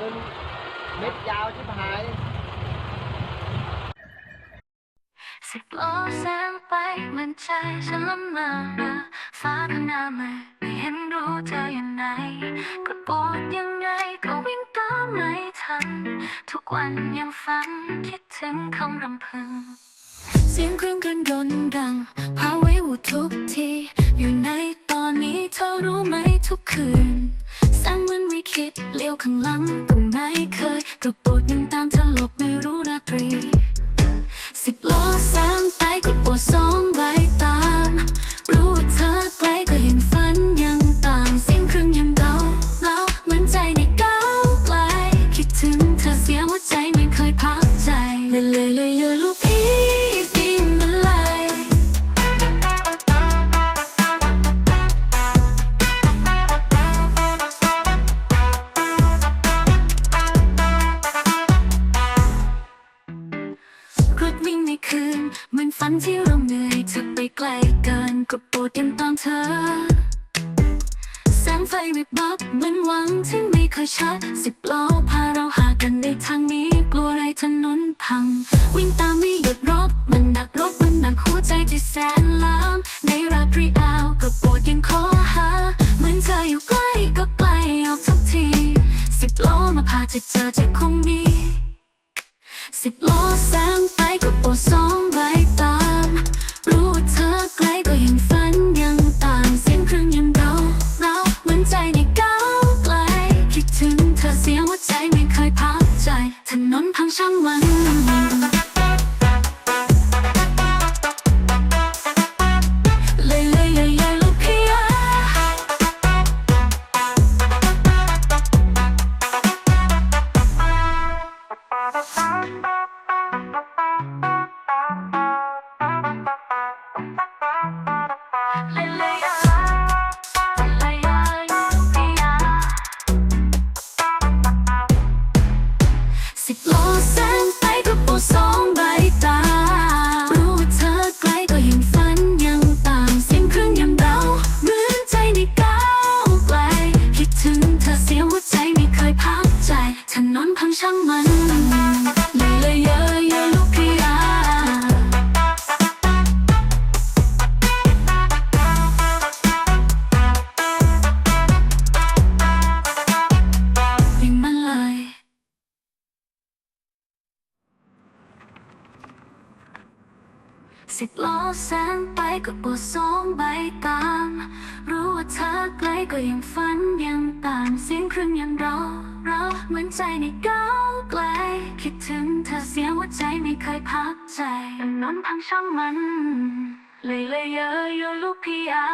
มึงเม็ดยาวชิบหาย สิบโลแสงไปเหมือนใจฉันละเมอฟ้าขนาดมือไม่เห็นรู้เธออยู่ไหนก็ปวดยังไงก็วิ่งตามไม่ทัน ทุกวันยังฝันคิดถึงคำรำพึง เสียงเครื่องกลนดังพาไว้หูทุกทีอยู่ใน เฝันที่เราเหนื่อยเธอไปไกลเกินก็โปรดยังตามเธอ แสงไฟวิบวับเหมือนหวังที่ไม่เคยชัดสิบล้อพาเราหากันในทางนี้กลัวอะไรถนนพัง วิ่งตามไม่หยุดรบมันหนักรบมันหนักหัวใจที่แสนล้ำในราตรีอ้าวก็โปรดยังขอหาเหมือนเธออยู่ใกล้ก็ไกลออกทุกที สิบล้อมาพาจะเจอจะคงมีสิบล้อแซงไปก็ปวดสอง ช่างมันเลยเยอะเยอะลูกพี่อาวิ่งมาเลย สิบล้อแซงไปก็ปวดสองใบตาม ว่าเธอไกลก็ยังฝันยังตามเสียงครึ่งยังรอเรอเหมือนใจในก้าวไกล คิดถึงเธอเสียหัวใจไม่เคยพักใจถนนพังช่างมัน เลยเลยเยอะเยอะลูกพี่อา